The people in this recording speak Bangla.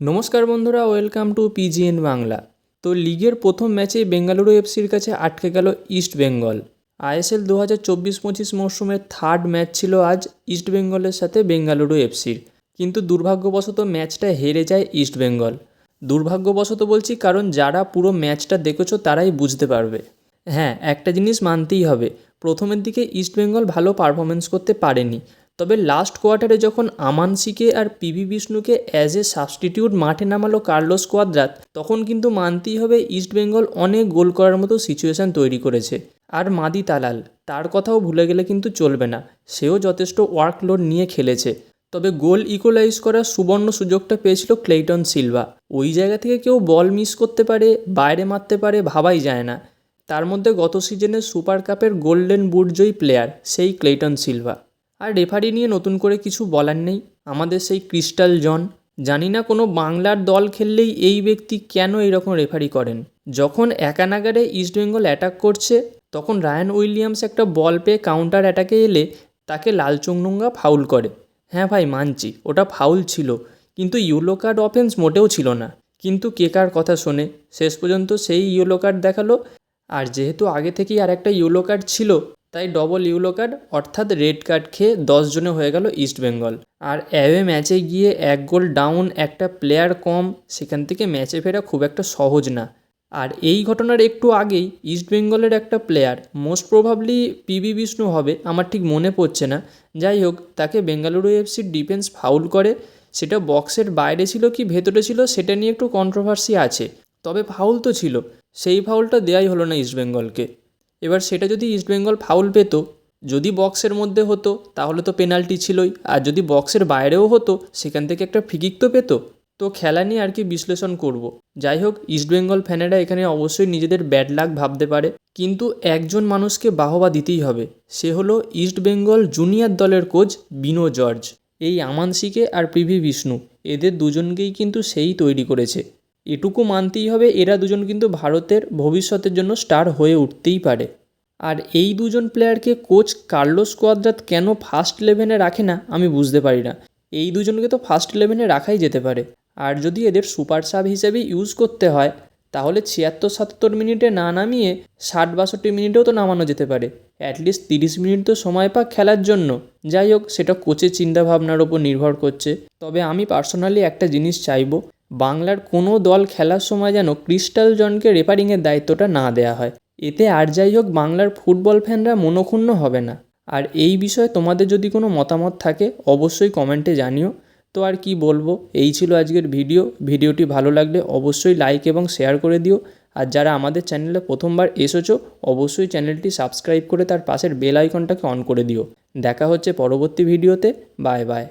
নমস্কার বন্ধুরা, ওয়েলকাম টু পিজিএন বাংলা। তো লিগের প্রথম ম্যাচে বেঙ্গালুরু এফসির কাছে আটকে গেল ইস্ট বেঙ্গল। আইএসএল দু হাজার চব্বিশ পঁচিশ মরশুমের থার্ড ম্যাচ ছিল আজ ইস্ট বেঙ্গলের সাথে বেঙ্গালুরু এফসির। কিন্তু দুর্ভাগ্যবশত ম্যাচটা হেরে যায় ইস্ট বেঙ্গল। দুর্ভাগ্যবশত বলছি কারণ যারা পুরো ম্যাচটা দেখেছ তারাই বুঝতে পারবে। হ্যাঁ একটা জিনিস মানতেই হবে। প্রথমের দিকে ইস্ট বেঙ্গল ভালো পারফরমেন্স করতে পারেনি। তবে লাস্ট কোয়ার্টারে যখন আমানসিকে আর পিভি বিষ্ণুকে অ্যাজ এ সাবস্টিটিউট মাঠে নামালো কার্লোস কোয়াদ্রাত, তখন কিন্তু মানতেই হবে ইস্ট বেঙ্গল অনেক গোল করার মতো সিচুয়েশান তৈরি করেছে। আর মাদি তালাল, তার কথাও ভুলে গেলে কিন্তু চলবে না। সেও যথেষ্ট ওয়ার্কলোড নিয়ে খেলেছে। তবে গোল ইকোলাইজ করার সুবর্ণ সুযোগটা পেয়েছিল ক্লেইটন সিলভা। ওই জায়গা থেকে কেউ বল মিস করতে পারে, বাইরে মারতে পারে ভাবাই যায় না। তার মধ্যে গত সিজনের সুপার কাপের গোল্ডেন বুটজয়ী প্লেয়ার সেই ক্লেইটন সিলভা। আর রেফারি নিয়ে নতুন করে কিছু বলার নেই। আমাদের সেই ক্রিস্টাল জন, জানি না কোনো বাংলার দল খেললেই এই ব্যক্তি কেন এরকম রেফারি করেন। যখন একানাগারে ইস্টবেঙ্গল অ্যাটাক করছে, তখন রায়ান উইলিয়ামস একটা বল পেয়ে কাউন্টার অ্যাটাকে এলে তাকে লাল চুংনুঙ্গা ফাউল করে। হ্যাঁ ভাই, মানছি, ওটা ফাউল ছিল, কিন্তু ইয়েলো কার্ড অফেন্স মোটেও ছিল না। কিন্তু কে কার কথা শোনে, শেষ পর্যন্ত সেই ইয়েলো কার্ড দেখাল। আর যেহেতু আগে থেকেই আর একটা ইয়েলো কার্ড ছিল তাই ডবল ইউলো কার্ড অর্থাৎ রেড কার্ড খেয়ে দশ জনে হয়ে গেল ইস্ট বেঙ্গল আর অ্যাওয়ে ম্যাচে গিয়ে এক গোল ডাউন একটা প্লেয়ার কম, সেখান থেকে ম্যাচে ফেরা খুব একটা সহজ না। আর এই ঘটনার একটু আগেই ইস্ট বেঙ্গলের একটা player most probably PV Vishnu হবে, আমার ঠিক মনে পড়ছে না। যাই হোক, তাকে বেঙ্গালুরু এফসির ডিফেন্স ফাউল করে, সেটা বক্সের বাইরে ছিল কি ভেতরে ছিল সেটা নিয়ে একটু কন্ট্রোভার্সি আছে, তবে ফাউল তো ছিল। সেই ফাউলটা দেওয়াই হলো না ইস্টবেঙ্গলকে এবার সেটা যদি ইস্টবেঙ্গল ফাউল পেত, যদি বক্সের মধ্যে হতো, তাহলে তো পেনাল্টি ছিলই। আর যদি বক্সের বাইরেও হতো, সেখান থেকে একটা ফিকিক তো পেতো। তো খেলা নিয়ে আর কি বিশ্লেষণ করব। যাই হোক ইস্টবেঙ্গল ফ্যানেরা এখানে অবশ্যই নিজেদের ব্যাড লাক ভাবতে পারে। কিন্তু একজন মানুষকে বাহবা দিতেই হবে। সে হলো ইস্টবেঙ্গল জুনিয়র দলের কোচ বিনো জর্জ। এই আমানসিকে আর পিভি বিষ্ণু। এদের দুজনকেই কিন্তু সেই তৈরি করেছে। এটুকু মানতেই হবে, এরা দুজন কিন্তু ভারতের ভবিষ্যতের জন্য স্টার হয়ে উঠতেই পারে। আর এই দুজন প্লেয়ারকে কোচ কার্লোস কোয়াদ্রাত কেন ফার্স্ট ইলেভেনে রাখে না, আমি বুঝতে পারি না। এই দুজনকে তো ফার্স্ট ইলেভেনে রাখাই যেতে পারে। আর যদি এদের সুপার সাব হিসেবে ইউজ করতে হয়, তাহলে ছিয়াত্তর সাতাত্তর মিনিটে না নামিয়ে ষাট বাষট্টি মিনিটেও তো নামানো যেতে পারে। অ্যাটলিস্ট তিরিশ মিনিট তো সময় পাক খেলার জন্য। যাই হোক, সেটা কোচের চিন্তাভাবনার ওপর নির্ভর করছে। তবে আমি পার্সোনালি একটা জিনিস চাইব, বাংলার কোনো দল খেলার সময় যেন ক্রিস্টাল জনকে রেফারিংয়ের দায়িত্বটা না দেওয়া হয়। এতে আর যাই হোক বাংলার ফুটবল ফ্যানরা মনক্ষুণ্ণ হবে না। আর এই বিষয়ে তোমাদের যদি কোনো মতামত থাকে, অবশ্যই কমেন্টে জানিও। তো আর কি বলব, এই ছিল আজকের ভিডিও। ভিডিওটি ভালো লাগলে অবশ্যই লাইক এবং শেয়ার করে দিও। আর যারা আমাদের চ্যানেলে প্রথমবার এসেছ, অবশ্যই চ্যানেলটি সাবস্ক্রাইব করে তার পাশের বেল আইকনটাকে অন করে দিও। দেখা হচ্ছে পরবর্তী ভিডিওতে। Bye bye